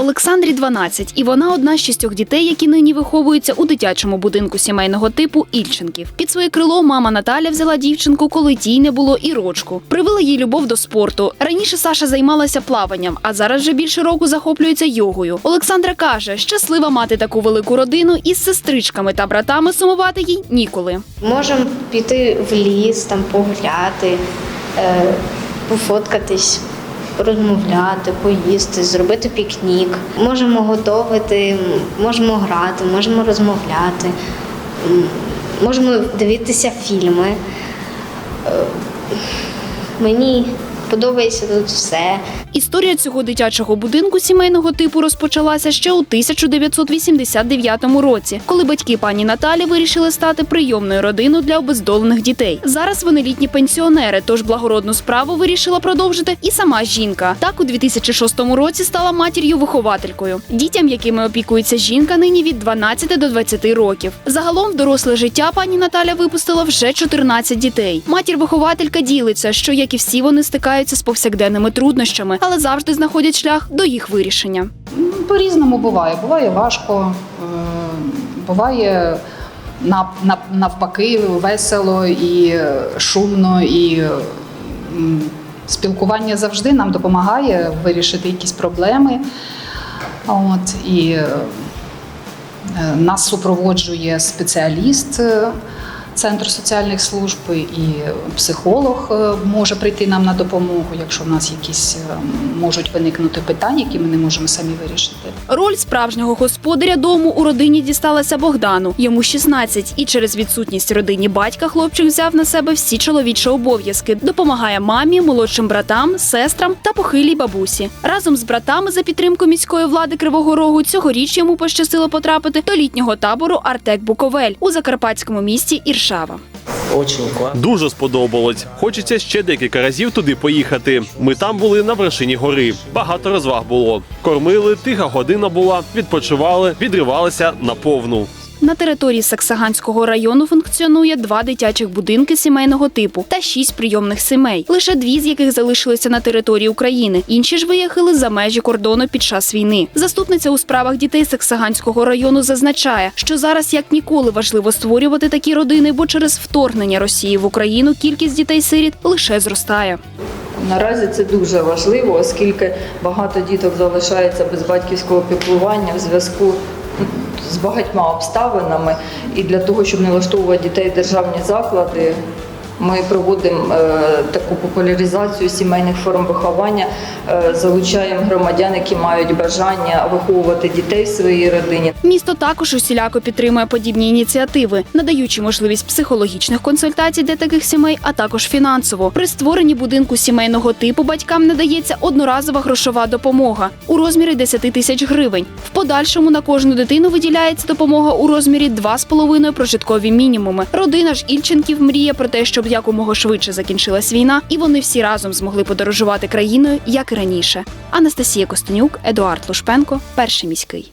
Олександрі 12, і вона одна з шістьох дітей, які нині виховуються у дитячому будинку сімейного типу Ільченків. Під своє крило мама Наталя взяла дівчинку, коли тій не було і рочку. Привила їй любов до спорту. Раніше Саша займалася плаванням, а зараз вже більше року захоплюється йогою. Олександра каже, щаслива мати таку велику родину із сестричками та братами сумувати їй ніколи. Можемо піти в ліс, там погуляти, е, пофоткатись, розмовляти, поїсти, зробити пікнік. Можемо готувати, можемо грати, можемо розмовляти, можемо дивитися фільми. Е, Мені подобається тут все. Історія цього дитячого будинку сімейного типу розпочалася ще у 1989 році, коли батьки пані Наталі вирішили стати прийомною родиною для обездолених дітей. Зараз вони літні пенсіонери, тож благородну справу вирішила продовжити і сама жінка. Так у 2006 році стала матір'ю-вихователькою. Дітям, якими опікується жінка, нині від 12 до 20 років. Загалом в доросле життя пані Наталя випустила вже 14 дітей. Матір-вихователька ділиться, що як і всі вони стикаються з повсякденними труднощами, але завжди знаходять шлях до їх вирішення. Ну, По-різному буває. Буває важко, е, буває нав- нав- навпаки весело і е, шумно, і е, спілкування завжди нам допомагає вирішити якісь проблеми. От, і нас супроводжує спеціаліст. Центру соціальних служб і психолог е, може прийти нам на допомогу, якщо в нас якісь е, можуть виникнути питання, які ми не можемо самі вирішити. Роль справжнього господаря дому у родині дісталася Богдану. Йому 16, і через відсутність родині батька хлопчик взяв на себе всі чоловічі обов'язки. Допомагає мамі, молодшим братам, сестрам та похилій бабусі. Разом з братами за підтримку міської влади Кривого Рогу цьогоріч йому пощастило потрапити до літнього табору Артек Буковель у закарпатському місті Іршава. Классно. Дуже сподобалось. Хочеться ще декілька разів туди поїхати. Ми там були на вершині гори. Багато розваг було. Кормили, тиха година була, відпочивали, відривалися на повну. На території Саксаганського району функціонує два дитячих будинки сімейного типу та шість прийомних сімей, лише дві з яких залишилися на території України. Інші ж виїхали за межі кордону під час війни. Заступниця у справах дітей Саксаганського району зазначає, що зараз як ніколи важливо створювати такі родини, бо через вторгнення Росії в Україну кількість дітей-сиріт лише зростає. Наразі це дуже важливо, оскільки багато діток залишається без батьківського піклування в зв'язку з багатьма обставинами. І для того, щоб не влаштовувати дітей в державні заклади, ми проводимо е, таку популяризацію сімейних форм виховання, е, залучаємо громадян, які мають бажання виховувати дітей в своїй родині. Місто також усіляко підтримує подібні ініціативи, надаючи можливість психологічних консультацій для таких сімей, а також фінансово. При створенні будинку сімейного типу батькам надається одноразова грошова допомога у розмірі 10 тисяч гривень. В подальшому на кожну дитину виділяється допомога у розмірі 2,5 прожиткові мінімуми. Родина ж Ільченків мріє про те, щоб якомога швидше закінчилась війна, і вони всі разом змогли подорожувати країною, як і раніше. Анастасія Костенюк, Едуард Лушпенко, перший міський.